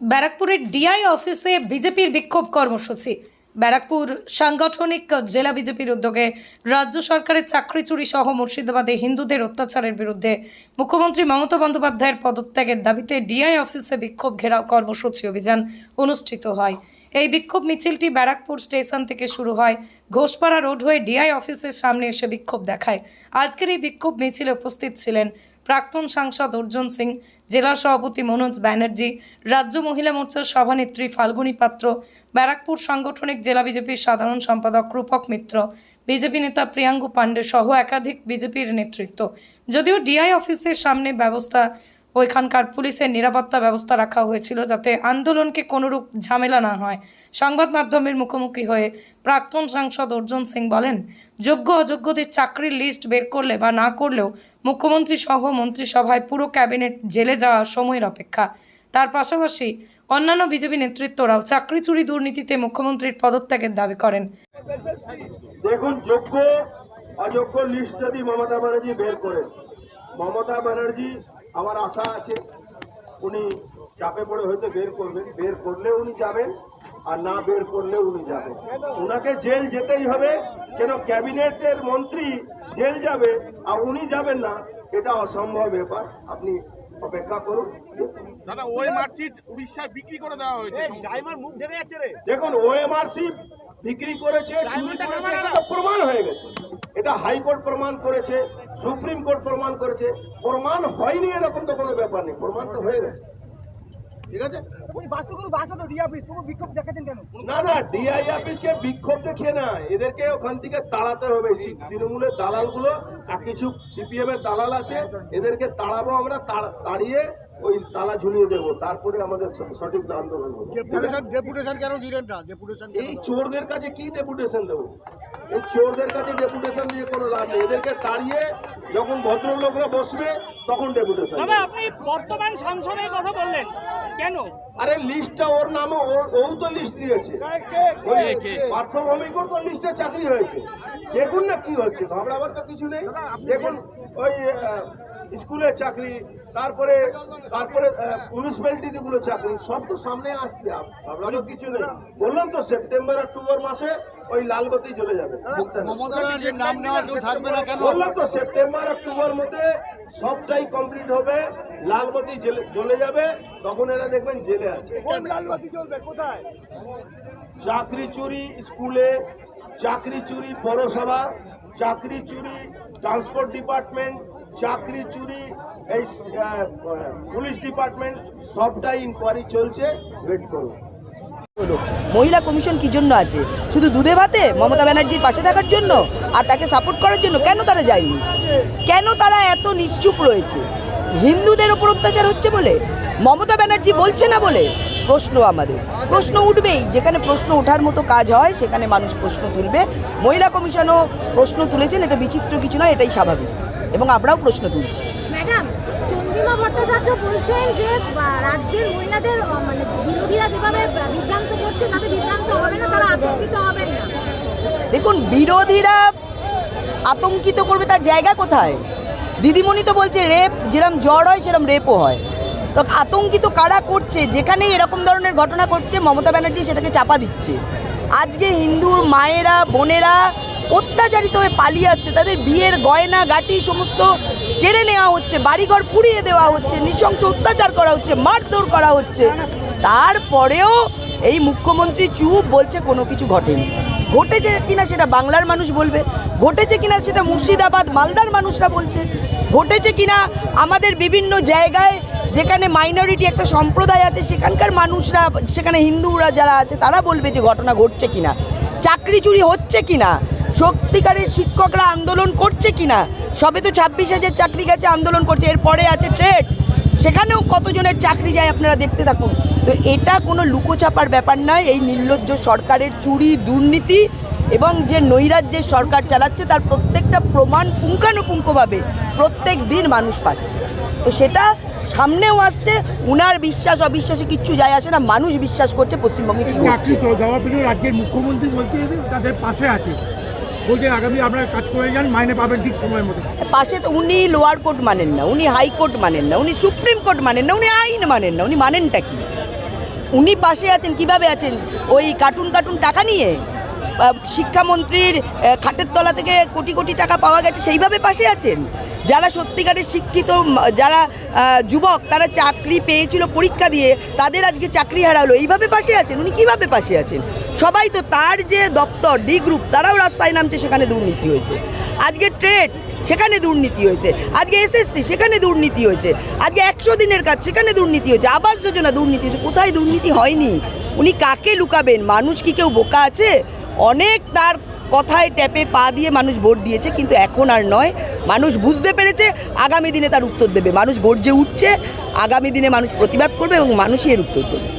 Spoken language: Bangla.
ব্যারাকপুরের ডিআই অফিসে বিজেপির বিক্ষোভ কর্মসূচি। ব্যারাকপুর সাংগঠনিক জেলা বিজেপির উদ্যোগে রাজ্য সরকারের চাকরি চুরি সহ মুর্শিদাবাদে হিন্দুদের অত্যাচারের বিরুদ্ধে মুখ্যমন্ত্রী মমতা বন্দ্যোপাধ্যায়ের পদত্যাগের দাবিতে ডিআই অফিসে বিক্ষোভ ঘেরাও কর্মসূচি অভিযান অনুষ্ঠিত হয়। এই বিক্ষোভ মিছিলটি ব্যারাকপুর স্টেশন থেকে শুরু হয়। ঘোষপাড়া রোড হয়ে ডিআই অফিসের সামনে এসে বিক্ষোভ দেখায়। আজকের এই বিক্ষোভ মিছিলে উপস্থিত ছিলেন প্রাক্তন সাংসদ অর্জুন সিং, জেলা সভাপতি মনোজ ব্যানার্জি, রাজ্য মহিলা মোর্চার সভানেত্রী ফাল্গুনী পাত্র, ব্যারাকপুর সাংগঠনিক জেলা বিজেপির সাধারণ সম্পাদক রূপক মিত্র, বিজেপি নেতা প্রিয়াঙ্গু পাণ্ডে সহ একাধিক বিজেপির নেতৃত্ব। যদিও ডিআই অফিসের সামনে ব্যবস্থা ওইখানকার পুলিশের নিরাপত্তা ব্যবস্থা রাখা হয়েছিল যাতে আন্দোলনকে কোনোরূপ ঝামেলা না হয়। সংবাদ মাধ্যমের মুখোমুখি হয়ে প্রাক্তন সাংসদ অর্জুন সিং বলেন, যোগ্য অযোগ্যদের চাকরির লিস্ট বের করলে বা না করলেও মুখ্যমন্ত্রী সহ মন্ত্রিসভায় পুরো ক্যাবিনেট জেলে যাওয়ার সময়ের অপেক্ষা। তার পাশাপাশি অন্যান্য বিজেপি নেতৃত্বরাও চাকরি চুরি দুর্নীতিতে মুখ্যমন্ত্রীর পদত্যাগের দাবি করেন। দেখুন, যোগ্য, অযোগ্য লিস্ট যদি মমতা ব্যানার্জি বের করেন মমতা ব্যানার্জি আমার আশা আছে উনি চাপে পড়ে হয়তো বের করবেন বের করলে উনি যাবেন আর না বের করলে উনি যাবেন। ওনাকে জেল যেতেই হবে কেন ক্যাবিনেটের মন্ত্রী জেল যাবে আর উনি যাবেন না এটা অসম্ভব ব্যাপার। আপনি অপেক্ষা করুন। দাদা মার্কশিট উড়িষ্যায় বিক্রি করে দেওয়া হয়েছে ড্রাইভার মুখ ঢেকে যাচ্ছে রে। দেখুন ওএমআরসি বিক্রি করেছে প্রমাণ হয়ে গেছে। এটা হাইকোর্ট প্রমাণ করেছে সুপ্রিম কোর্ট প্রমাণ করেছে। প্রমাণ হয়নি এরকম তো কোনো ব্যাপার নেই প্রমাণ তো হয়ে গেছে। ঠিক আছে? না না ডিআই অফিসকে বিক্ষোভ দেখিয়ে না এদেরকে ওখান থেকে তাড়াতে হবে। তৃণমূলের দালালগুলো আর কিছু সিপিএম এর দালাল আছে এদেরকে তাড়াবো আমরা তাড়- তাড়িয়ে ওই তালা ঝুলিয়ে দেবো তারপরে আমাদের সঠিক আন্দোলন হবে। ডেপুটেশন কেন দিলেন না? ডেপুটেশন এই চোরদের কাছে কি ডেপুটেশন দেবো? এই চোরদের কাছে ডেপুটেশন দিয়ে কোনো লাভ নেই। এদেরকে তাড়িয়ে যখন ভদ্রলোকরা বসবে তখন ডেপুটেশন আপনি বর্তমান সাংসদের কথা বললেন। কেন? আরে লিস্টটা ওর নামে ওর- ও তো লিস্ট দিয়েছে। ওই পার্থ ভৌমিকর তো লিস্টে চাকরি হয়েছে। দেখুন না কি হচ্ছে ঘবড়াবার তো কিছু নেই। দেখুন ওই স্কুলের চাকরি তারপরে তারপরে মিউনিসিপ্যালিটিতে গুলো চাকরি সব তো সামনে আসবে। ঘবড়াবার কিছু নেই। বললাম তো সেপ্টেম্বর অক্টোবর মাসে ওই লালবতি চলে যাবে। বললাম তো সেপ্টেম্বর অক্টোবর মধ্যে সবটাই কমপ্লিট হবে। লালবতি জেলে- জ্বলে যাবে। তখন এরা দেখবেন জেলে আছে। চাকরি চুরি স্কুলে চাকরি চুরি পৌরসভা চাকরি চুরি ট্রান্সপোর্ট ডিপার্টমেন্ট চাকরি চুরি, এই পুলিশ ডিপার্টমেন্ট সবটাই ইনকোয়ারি চলছে ওয়েট করুন। মহিলা কমিশন কি জন্য আছে? শুধু দুধে ভাতে মমতা ব্যানার্জির পাশে থাকার জন্য আর তাকে সাপোর্ট করার জন্য কেন তারা যায়নি? কেন তারা এত নিশ্চুপ রয়েছে? হিন্দুদের ওপর অত্যাচার হচ্ছে বলে? মমতা ব্যানার্জি বলছে না বলে? প্রশ্ন আমাদের। প্রশ্ন উঠবেই। যেখানে প্রশ্ন ওঠার মতো কাজ হয় সেখানে মানুষ প্রশ্ন তুলবে। মহিলা কমিশনও প্রশ্ন তুলেছেন এটা বিচিত্র কিছু নয় এটাই স্বাভাবিক। এবং আমরাও প্রশ্ন তুলছি। ম্যাডাম চন্দ্রিমা ভট্টাচার্য বলছেন যে রাজ্যের মহিলাদের মানে বিরোধীরা যেভাবে বিভ্রান্ত করছে তাতে বিভ্রান্ত হবে না তারা আতঙ্কিত হবেন না। দেখুন বিরোধীরা আতঙ্কিত করবে তার জায়গা কোথায়? দিদিমণি তো বলছে রেপ যেরম জ্বর হয় সেরম রেপও হয়। তো আতঙ্কিত কারা করছে? যেখানেই এরকম ধরনের ঘটনা ঘটছে, মমতা ব্যানার্জি সেটাকে চাপা দিচ্ছে। আজকে হিন্দুর মায়েরা, বোনেরা অত্যাচারিত হয়ে পালিয়ে আসছে। তাদের বিয়ের গয়না, গাটি সমস্ত কেড়ে নেওয়া হচ্ছে, বাড়িঘর পুড়িয়ে দেওয়া হচ্ছে, নৃশংস অত্যাচার করা হচ্ছে, মারধর করা হচ্ছে। তারপরেও এই মুখ্যমন্ত্রী চুপ বলছে, কোনো কিছু ঘটেনি। ঘটেছে কিনা সেটা বাংলার মানুষ বলবে। ঘটেছে কিনা সেটা মুর্শিদাবাদ, মালদার মানুষরা বলছে। ঘটেছে কিনা আমাদের বিভিন্ন জায়গায় যেখানে মাইনরিটি একটা সম্প্রদায় আছে, সেখানকার মানুষরা, সেখানে হিন্দুরা যারা আছে, তারা বলবে যে ঘটনা ঘটছে কিনা, চাকরি চুরি হচ্ছে কিনা, সত্যিকারের শিক্ষকরা আন্দোলন করছে কিনা, সবে তো ছাব্বিশ হাজার চাকরি গেছে, আন্দোলন করছে এরপরে আছে ট্রেড সেখানেও কতজনের চাকরি যায় আপনারা দেখতে থাকুন। তো এটা কোনো লুকোচাপার ব্যাপার নয়, এই নির্লজ্জ সরকারের চুরি, দুর্নীতি এবং যে নৈরাজ্যের সরকার চালাচ্ছে তার প্রত্যেকটা প্রমাণ পুঙ্খানুপুঙ্খভাবে প্রত্যেক দিন মানুষ পাচ্ছে। তো সেটা সামনেও আসছে উনার বিশ্বাস অবিশ্বাসে কিচ্ছু যায় আসে না মানুষ বিশ্বাস করছে পশ্চিমবঙ্গে কি চাকরি তো দেওয়ার জন্য রাজ্যের মুখ্যমন্ত্রী বলতে তাদের পাশে আছে। আগামী আপনারা কাজ করে যান মাইনে পাবেন ঠিক সময় মতো পাশে তো উনি লোয়ার কোর্ট মানেন না উনি হাইকোর্ট মানেন না উনি সুপ্রিম কোর্ট মানেন না উনি আইন মানেন না উনি মানেনটা কি? উনি পাশে আছেন কীভাবে আছেন? ওই কার্টুন কার্টুন টাকা নিয়ে? শিক্ষামন্ত্রীর খাটের তলা থেকে কোটি কোটি টাকা পাওয়া গেছে, সেইভাবে পাশে আছেন? যারা সত্যিকারের শিক্ষিত যারা যুবক, তারা চাকরি পেয়েছিল পরীক্ষা দিয়ে, তাদের আজকে চাকরি হারালো, এইভাবে পাশে আছেন? উনি কীভাবে পাশে আছেন? সবাই তো তার যে দপ্তর, ডি গ্রুপ, তারাও রাস্তায় নামছে, সেখানে দুর্নীতি হয়েছে। আজকে ট্রেড, সেখানে দুর্নীতি হয়েছে। আজকে এসএসসি, সেখানে দুর্নীতি হয়েছে। আজকে একশো দিনের কাজ, সেখানে দুর্নীতি হয়েছে। আবাস যোজনা দুর্নীতি হয়েছে। কোথায় দুর্নীতি হয়নি? উনি কাকে লুকাবেন? মানুষ কি কেউ বোকা আছে? অনেক তার কথায় ট্যাপে পা দিয়ে মানুষ ভোট দিয়েছে, কিন্তু এখন আর নয়। মানুষ বুঝতে পেরেছে, আগামী দিনে তার উত্তর দেবে। মানুষ গর্জে উঠছে, আগামী দিনে মানুষ প্রতিবাদ করবে এবং মানুষই এর উত্তর দেবে।